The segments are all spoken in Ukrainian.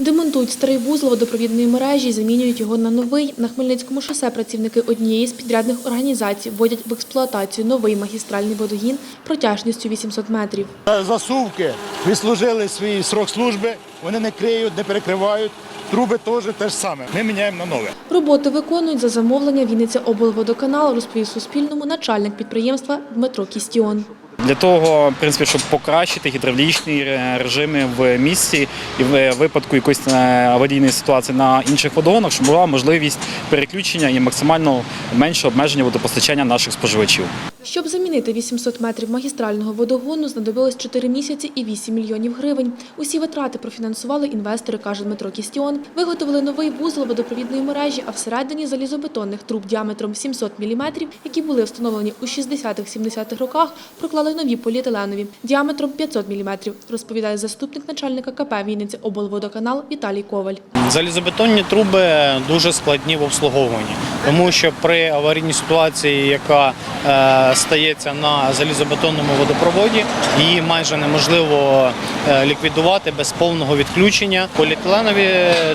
Демонтують старий вузол водопровідної мережі, замінюють його на новий. На Хмельницькому шосе працівники однієї з підрядних організацій вводять в експлуатацію новий магістральний водогін протяжністю 800 метрів. Е, Засувки відслужили свій срок служби, вони не криють, не перекривають. Труби теж те ж саме. Ми міняємо на нове. Роботи виконують за замовлення Вінниця облводоканал, розповів Суспільному начальник підприємства Дмитро Кістіон. Для того, в принципі, щоб покращити гідравлічні е, режими в місті і в випадку якоїсь е, аварійної ситуації на інших водогонах, щоб була можливість переключення і максимально менше обмеження водопостачання наших споживачів. Щоб замінити 800 метрів магістрального водогону, знадобилось 4 місяці і 8 мільйонів гривень. Усі витрати профінансували інвестори, каже Дмитро Кістіон. Виготовили новий вузол водопровідної мережі, а всередині залізобетонних труб діаметром 700 мм, які були встановлені у 60-70-х роках, проклали нові поліетиленові діаметром 500 мм, розповідає заступник начальника КП Вінниця облводоканал Віталій Коваль. Залізобетонні труби дуже складні в обслуговуванні, тому що при аварійній ситуації, яка е, стається на залізобетонному водопроводі, її майже неможливо е, ліквідувати без повного відключення. Поліетиленові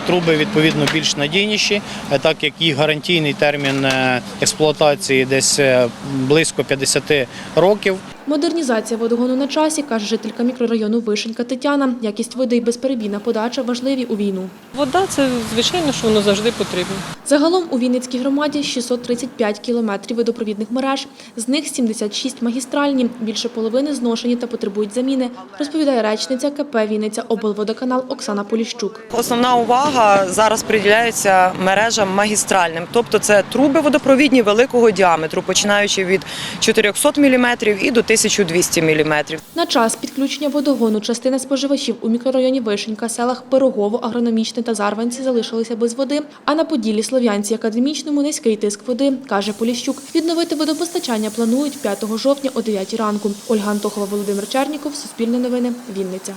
труби відповідно більш надійніші, е, так як їх гарантійний термін е, експлуатації десь близько 50 років. Модернізація водогону на часі, каже жителька мікрорайону Вишенька Тетяна. Якість води і безперебійна подача важливі у війну. Вода це звичайно, що воно завжди потрібно. Загалом у Вінницькій громаді 635 кілометрів водопровідних мереж, з них 76 магістральні, більше половини зношені та потребують заміни, розповідає речниця КП Вінниця облводоканал Оксана Поліщук. Основна увага зараз приділяється мережам магістральним, тобто це труби водопровідні великого діаметру, починаючи від 400 мм і до 1200 мм. На час підключення водогону частина споживачів у мікрорайоні Вишенька, селах Пирогово, Агрономічне та Зарванці залишилися без води, а на Поділі Слов'янці Академічному низький тиск води, каже Поліщук. Відновити водопостачання планують 5 жовтня о 9 ранку. Ольга Антохова, Володимир Черніков, Суспільне новини, Вінниця.